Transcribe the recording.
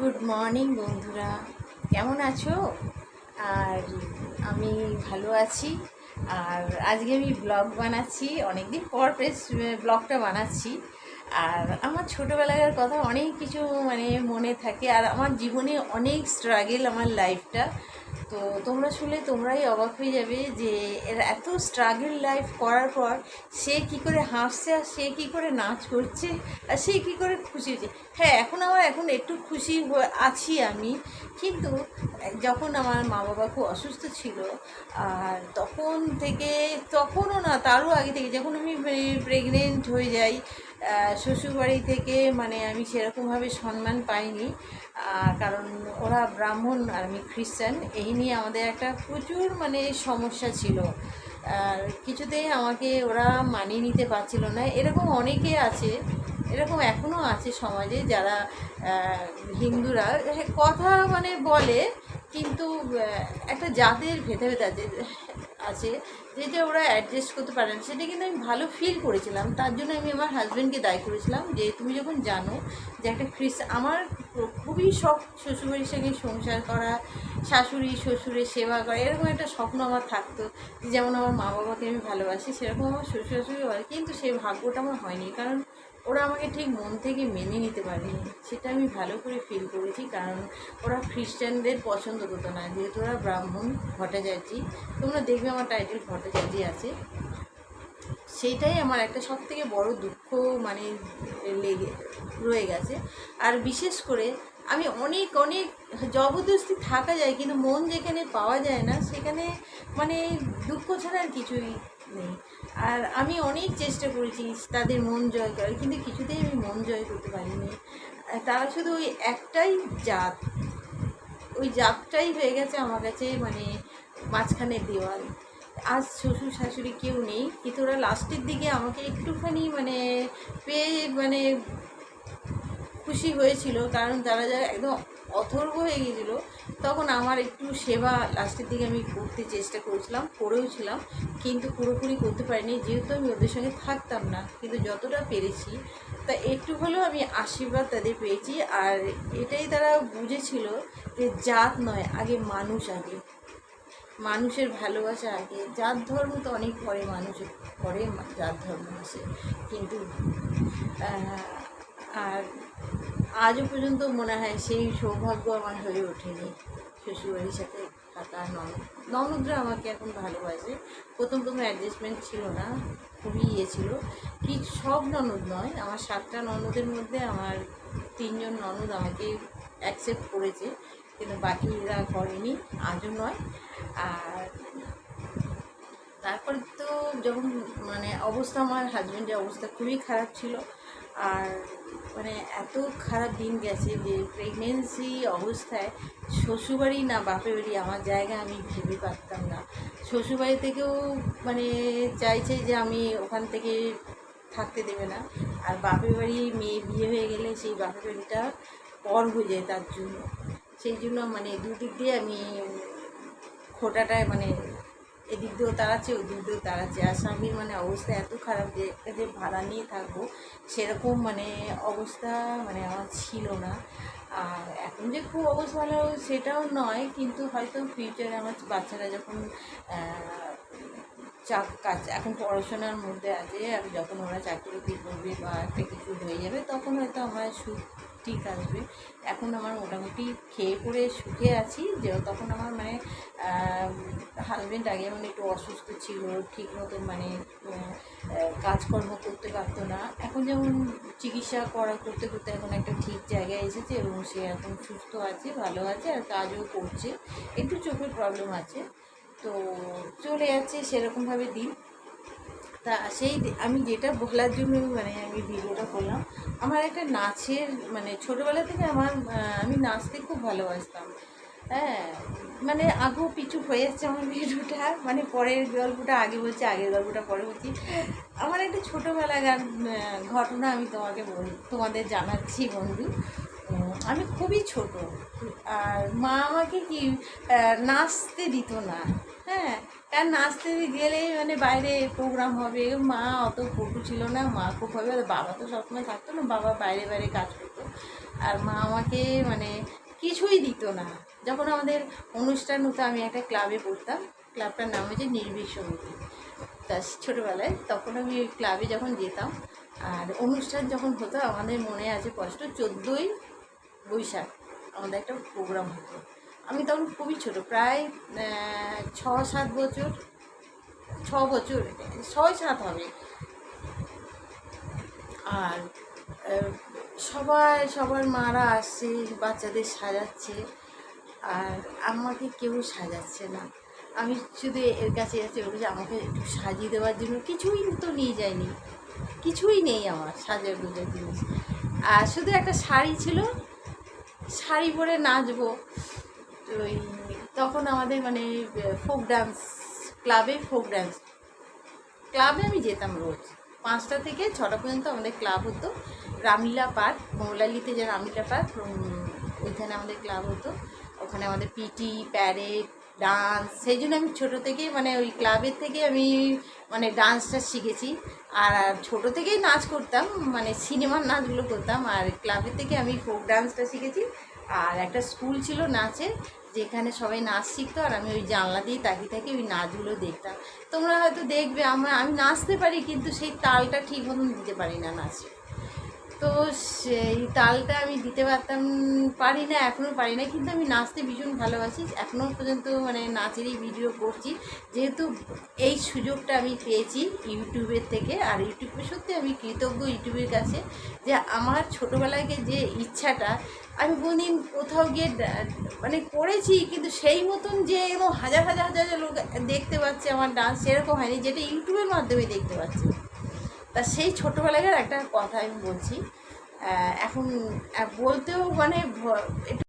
Good morning বন্ধুরা। কেমন আছো? আর আমি ভালো আছি। আর আজকে আমি ব্লগ বানাচ্ছি। অনেকদিন পর প্রেস ব্লগটা বানাচ্ছি। আর আমার ছোটোবেলাকার কথা অনেক কিছু মানে মনে থাকে, আর আমার জীবনে অনেক স্ট্রাগেল আমার লাইফটা তো তোমরা শুনলে তোমরাই অবাক হয়ে যাবে যে এর এত স্ট্রাগল লাইফ করার পর সে কি করে হাসছে আর সে কি করে নাচ করছে আর সে কি করে খুশি হচ্ছে। হ্যাঁ এখন আমার এখন একটু খুশি আছি আমি, কিন্তু যখন আমার মা বাবা খুব অসুস্থ ছিল, আর তখন থেকে, তখনও না, তারও আগে থেকে যখন আমি প্রেগনেন্ট হয়ে যাই শ্বশুরবাড়ি থেকে মানে আমি সেরকমভাবে সম্মান পাইনি কারণ ওরা ব্রাহ্মণ আর আমি খ্রিস্টান, এই নিয়ে আমাদের একটা প্রচুর মানে সমস্যা ছিল। আর কিছুতেই আমাকে ওরা মানিয়ে নিতে পারছিল না। এরকম অনেকে আছে, এরকম এখনও আছে সমাজে যারা হিন্দুরা কথা মানে বলে, কিন্তু একটা জাতের আছে আছে যেটা ওরা অ্যাডজাস্ট করতে পারে না, সেটা কিন্তু আমি ভালো ফিল করেছিলাম। তার জন্য আমি আমার হাজব্যান্ডকে দায়ী করেছিলাম যে, তুমি যখন জানো যে একটা খ্রিস্ট আমার খুবই শখ শ্বশুরবাড়ির সঙ্গে সংসার করা, শাশুড়ি, শ্বশুরের সেবা করা, এরকম একটা স্বপ্ন আমার থাকতো যেমন আমার মা বাবাকে আমি ভালোবাসি, সেরকম আমার শ্বশুর শাশুড়ি হয় কিন্তু সেই ভাগ্যটা আমার হয়নি। কারণ ওরা আমাকে ঠিক মন থেকে মেনে নিতে পারেনি। সেটা আমি ভালো করে ফিল করেছি, কারণ ওরা খ্রিস্টানদের পছন্দ করতো না। যেহেতু ওরা ব্রাহ্মণ ভট্টাচার্যি, তোমরা দেখবে আমার টাইটেল ভট্টাচার্যি আছে। সেইটাই আমার একটা সব থেকে বড় দুঃখ মানে লেগে, রয়ে গেছে। আর বিশেষ করে আমি অনেক অনেক জবরদস্তি থাকা যায়, কিন্তু মন যেখানে পাওয়া যায় না, সেখানে মানে দুঃখ ছাড়া আর কিছুই নেই। আর আমি অনেক চেষ্টা করেছি তাদের মন জয় করার, কিন্তু কিছুতেই আমি মন জয় করতে পারিনি। তারা শুধু ওই একটাই জাত, ওই জাতটাই হয়ে গেছে আমার কাছে মানে মাঝখানে দেওয়াল। আজ শ্বশুর শাশুড়ি কেউ নেই, কিন্তু ওরা লাস্টের দিকে আমাকে একটুখানি মানে পেয়ে মানে খুশি হয়েছিল, কারণ তারা যারা একদম অথর্ব হয়ে গিয়েছিল তখন আমার একটু সেবা লাস্টের দিকে আমি করতে চেষ্টা করেছিলাম করেওছিলাম কিন্তু পুরোপুরি করতে পারিনি। যেহেতু আমি ওদের সঙ্গে থাকতাম না, কিন্তু যতটা পেরেছি, তা একটু হলেও আমি আশীর্বাদ তাদের পেয়েছি। আর এটাই তারা বুঝেছিল যে জাত নয়, আগে মানুষ আগে। মানুষের ভালোবাসা আগে। জাত ধর্ম তো অনেক পরে মানুষের পরে জাত ধর্ম আসে। কিন্তু আর আজও পর্যন্ত মনে হয় সেই সৌভাগ্য আমার হয়ে ওঠেনি। শ্বশুরবাড়ির সাথে থাকা ননদ ননদরা আমাকে এখন ভালোবাসে। প্রথম প্রথম অ্যাডজাস্টমেন্ট ছিল না। খুবই ইয়ে ছিল। কি সব ননদ নয়, আমার সাতটা ননদের মধ্যে আমার তিনজন ননদ আমাকে অ্যাকসেপ্ট করেছে। কিন্তু বাকিরা করেনি, আজও নয়। আর তারপর তো যখন মানে অবস্থা, আমার হাজব্যান্ডের অবস্থা খুবই খারাপ ছিল। আর মানে এত খারাপ দিন গেছে যে প্রেগনেন্সি অবস্থায় শ্বশুরবাড়ি না বাপের বাড়ি আমার জায়গা আমি ভেবে পারতাম না। শ্বশুরবাড়ি থেকেও মানে চাইছে যে আমি ওখান থেকে থাকতে দেবে না। আর বাপের বাড়ি মেয়ে বিয়ে হয়ে গেলে সেই বাপের বাড়িটা পর হয়ে যায় তার জন্য। সেই জন্য মানে দুদিক দিয়ে আমি খোটাটায় মানে এদিক দিয়েও তাড়াচ্ছে ওই দিক দিয়েও তাড়াচ্ছে। আর স্বামীর মানে অবস্থা এত খারাপ যে একটা যে ভাড়া নিয়ে থাকব, সেরকম মানে অবস্থা মানে আমার ছিল না। আর এখন যে খুব অবস্থা ভালো, সেটাও নয়, কিন্তু হয়তো ফিউচারে আমার বাচ্চারা যখন চাক কাজ, এখন পড়াশোনার মধ্যে আছে যখন ওরা চাকরি করবে বা একটা কিছু হয়ে যাবে, তখন হয়তো আমার সুখ ঠিক আসবে। এখন আমার মোটামুটি খেয়ে পড়ে সুখে আছি, যে তখন আমার মানে হাজব্যান্ড আগে মানে একটু অসুস্থ ছিল, ঠিক মতন মানে কাজকর্ম করতে পারতো না। এখন যেমন চিকিৎসা করা, করতে করতে এখন একটা ঠিক জায়গায় এসেছে এবং সে এখন সুস্থ আছে, ভালো আছে আর কাজও করছে। একটু চোখের প্রবলেম আছে। তো চলে যাচ্ছে সেরকমভাবে দিন। তা সেই আমি যেটা বলার জন্য মানে আমি ভিডিওটা করলাম, আমার একটা নাচের মানে ছোটোবেলা থেকে আমার আমি নাচতে খুব ভালোবাসতাম। হ্যাঁ মানে আগু পিছু হয়ে যাচ্ছে আমার ভিডিওটা মানে পরের গল্পটা আগে বলছি, আগের গল্পটা পরে বলছি। আমার একটা ছোটোবেলাকার ঘটনা আমি তোমাকে বল, তোমাদের জানাচ্ছি বন্ধু। আমি খুবই ছোট, আর মা আমাকে কি নাচতে দিত না। হ্যাঁ কারণ নাচতে গেলেই মানে বাইরে প্রোগ্রাম হবে। মা অত ফটো ছিল না, মা খুব হবে বাবা তো সবসময় থাকতো না, বাবা বাইরে বাইরে কাজ করতো। আর মা আমাকে মানে কিছুই দিত না। যখন আমাদের অনুষ্ঠান হতো, আমি একটা ক্লাবে পড়তাম। ক্লাবটার নাম হচ্ছে নির্ভীক সমিতি। তা ছোটোবেলায় তখন আমি ওই ক্লাবে যখন যেতাম, আর অনুষ্ঠান যখন হতো, আমাদের মনে আছে কষ্ট চোদ্দোই বৈশাখ, আমাদের একটা প্রোগ্রাম হতো। আমি তখন খুবই ছোট, প্রায় ছ সাত বছর, ছ বছর ছয় সাত হবে। আর সবাই, সবার মারা আসছে, বাচ্চাদের সাজাচ্ছে, আর আমাকে কেউ সাজাচ্ছে না। আমি শুধু এর কাছে যাচ্ছি, ওর কাছে আমাকে একটু সাজিয়ে দেওয়ার জন্য কিছুই তো নিয়ে যায়নি। কিছুই নেই আমার সাজার গোজার জিনিস। আর শুধু একটা শাড়ি ছিল, শাড়ি পরে নাচবো। ওই তখন আমাদের মানে ফোক ডান্স ক্লাবে ফোক ডান্স ক্লাবে আমি যেতাম রোজ। পাঁচটা থেকে ছটা পর্যন্ত আমাদের ক্লাব হতো। রামিলা পার্ক, মৌলালিতে যে রামিলা পার্ক ওইখানে আমাদের ক্লাব হতো। ওখানে আমাদের পিটি প্যারেড ডান্স সেই জন্য আমি ছোটো থেকেই মানে ওই ক্লাবের থেকে আমি মানে ডান্সটা শিখেছি। আর ছোটো থেকেই নাচ করতাম মানে সিনেমার নাচগুলো করতাম। আর ক্লাবের থেকে আমি ফোক ডান্সটা শিখেছি। আর একটা স্কুল ছিল নাচের, যেখানে সবাই নাচ শিখতো আর আমি ওই জানলা দিয়ে তাকিয়ে থাকি ওই নাচগুলো দেখতাম। তোমরা হয়তো দেখবে, আমরা, আমি নাচতে পারি, কিন্তু সেই তালটা ঠিক মতন দিতে পারি না নাচে। তো সেই তালটা আমি দিতে পারতাম, পারি না, এখনও পারি না, কিন্তু আমি নাচতে ভীষণ ভালোবাসি। এখনও পর্যন্ত মানে নাচেরই ভিডিও করছি। যেহেতু এই সুযোগটা আমি পেয়েছি ইউটিউবের থেকে, আর ইউটিউবে সত্যি আমি কৃতজ্ঞ ইউটিউবের কাছে যে আমার ছোটোবেলায় যে ইচ্ছাটা, আমি কোনদিন কোথাও গিয়ে মানে করেছি, কিন্তু সেই মতন যে এরকম হাজার হাজার হাজার লোক দেখতে পাচ্ছে আমার ডান্স, সেরকম হয়নি, যেটা ইউটিউবের মাধ্যমে দেখতে পাচ্ছে। তা সেই ছোটোবেলাকার একটা কথা আমি বলছি এখন বলতেও মানে একটু